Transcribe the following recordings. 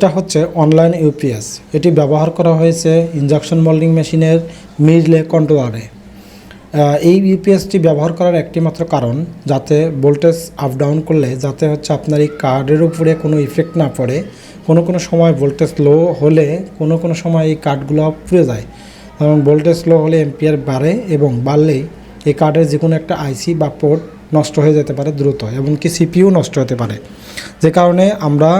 এটা হচ্ছে online UPS এটি ব্যবহার করা হয়েছে ইনজাকশন মোল্ডিং মেশিনের মিডলে কন্ট্রোলারে। এই ইউপিএসটি ব্যবহার করার একটি মাত্র কারণ, যাতে ভোল্টেজ আপ ডাউন করলে, যাতে হচ্ছে আপনার এই কার্ডের উপরে কোনো ইফেক্ট না পড়ে, কোনো কোনো সময় ভোল্টেজ লো হলে, কোনো কোনো সময় এই কার্ডগুলো পুড়ে যায়। কারণ ভোল্টেজ লো হলে এম্পিয়ার বাড়ে এবং বাড়লেই এই কার্ডের যে কোনো একটা আইসি বা পোর্ট নষ্ট হয়ে যেতে পারে দ্রুত, এমনকি সিপিইউ নষ্ট হতে পারে। যে কারণে আমরা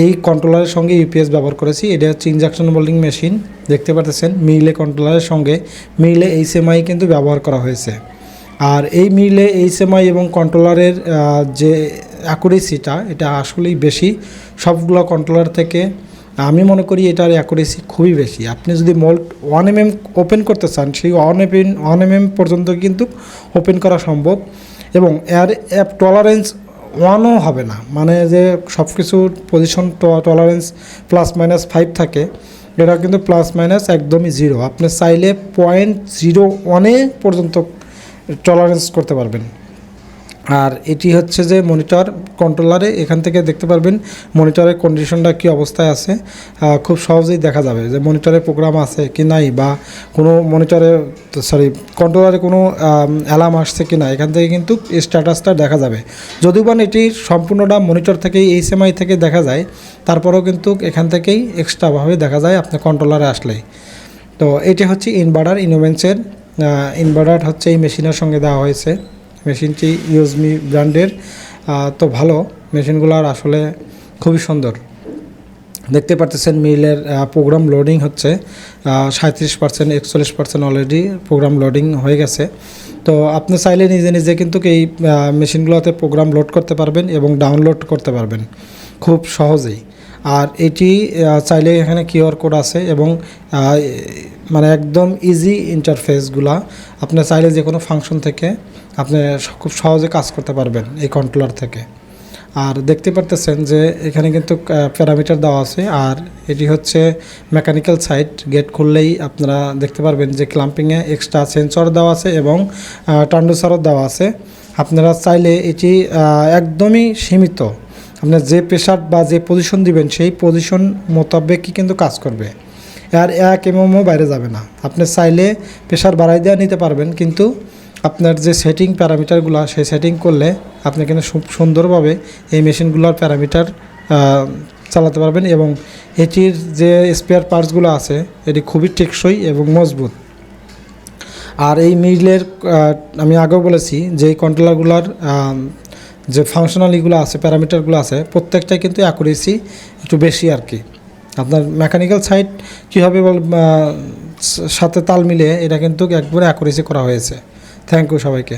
এই কন্ট্রোলারের সঙ্গে ইউপিএস ব্যবহার করেছি। এটা হচ্ছে ইনজাকশন মোল্ডিং মেশিন দেখতে পাচ্ছেন মিলে কন্ট্রোলারের সঙ্গে, মিলে এইচএমআই কিন্তু ব্যবহার করা হয়েছে। আর এই মিলে এইচএমআই এবং কন্ট্রোলারের যে অ্যাকুরেসিটা এটা আসলেই বেশি। সবগুলো কন্ট্রোলার থেকে আমি মনে করি এটার অ্যাকুরেসি খুবই বেশি। আপনি যদি mould one M M open করতে চান, সেই one M one M M পর্যন্ত কিন্তু ওপেন করা সম্ভব। এবং এর অ্যাপ টলারেন্স ওয়ানও হবে না। মানে যে সব কিছু position tolerance plus minus five থাকে, এটা কিন্তু প্লাস মাইনাস একদমই জিরো আপনি চাইলে পয়েন্ট জিরো ওয়ানে পর্যন্ত টলারেন্স করতে পারবেন। আর এটি হচ্ছে যে মনিটর কন্ট্রোলারে এখান থেকে দেখতে পারবেন মনিটরের কন্ডিশনটা কী অবস্থায় আছে। খুব সহজেই দেখা যাবে যে মনিটরে প্রোগ্রাম আছে কি নাই বা কোনো মনিটরে সরি কন্ট্রোলারে কোনো অ্যালার্ম আসছে কি না, এখান থেকে কিন্তু স্ট্যাটাসটা দেখা যাবে। যদিও বা এটি সম্পূর্ণটা মনিটর থেকেই এইচএমআই থেকে দেখা যায়, তারপরেও কিন্তু এখান থেকেই এক্সট্রাভাবে দেখা যায় আপনার কন্ট্রোলারে আসলেই। তো এটি হচ্ছে ইনভার্টার ইনোভেন্সের ইনভার্টার হচ্ছে এই মেশিনের সঙ্গে দেওয়া হয়েছে। মেশিনটি ইউজমি ব্র্যান্ডের তো ভালো। মেশিনগুলোর আসলে খুবই সুন্দর। দেখতে পারতেছেন মিলের প্রোগ্রাম লোডিং হচ্ছে। সাঁত্রিশ পার্সেন্ট একচল্লিশ পার্সেন্ট অলরেডি প্রোগ্রাম লোডিং হয়ে গেছে। তো আপনি চাইলে নিজে নিজে কিন্তু এই মেশিনগুলোতে প্রোগ্রাম লোড করতে পারবেন এবং ডাউনলোড করতে পারবেন। খুব সহজেই। আর এটি চাইলে এখানে কিউআর কোড আছে এবং মানে একদম ইজি ইন্টারফেসগুলা আপনি চাইলে যে কোনো ফাংশন থেকে আপনি খুব সহজে কাজ করতে পারবেন এই কন্ট্রোলার থেকে। আর দেখতে পারতেছেন যে এখানে কিন্তু প্যারামিটার দেওয়া আছে। আর এটি হচ্ছে মেকানিক্যাল সাইট গেট খুললেই আপনারা দেখতে পারবেন যে ক্লাম্পিংয়ে এক্সট্রা সেন্সর দেওয়া আছে এবং টান্ডুসারও দেওয়া আছে। আপনারা চাইলে এটি একদমই সীমিত। আপনার যে প্রেশার বা যে পজিশন দিবেন, সেই পজিশন মোতাবেকই কিন্তু কাজ করবে। আর এক এমএমও বাইরে যাবে না। আপনি চাইলে প্রেশার বাড়াই দেওয়া নিতে পারবেন, কিন্তু আপনার যে সেটিং প্যারামিটারগুলো সেই সেটিং করলে আপনি কিন্তু সুন্দরভাবে এই মেশিনগুলোর প্যারামিটার চালাতে পারবেন এবং এটির যে স্পেয়ার পার্টসগুলো আছে, এটি খুবই টেকসই এবং মজবুত। আর এই মিডলের আমি আগেও বলেছি যে কন্ট্রোলারগুলোর যে ফাংশনালিগুলো আছে প্যারামিটারগুলো আছে, প্রত্যেকটাই কিন্তু অ্যাকুরেসি একটু বেশি আর কি। আপনার মেকানিক্যাল সাইড কীভাবে বল সাথে তাল মিলিয়ে এটা কিন্তু একবারে অ্যাকুরেসি করা হয়েছে। থ্যাংক ইউ সবাইকে।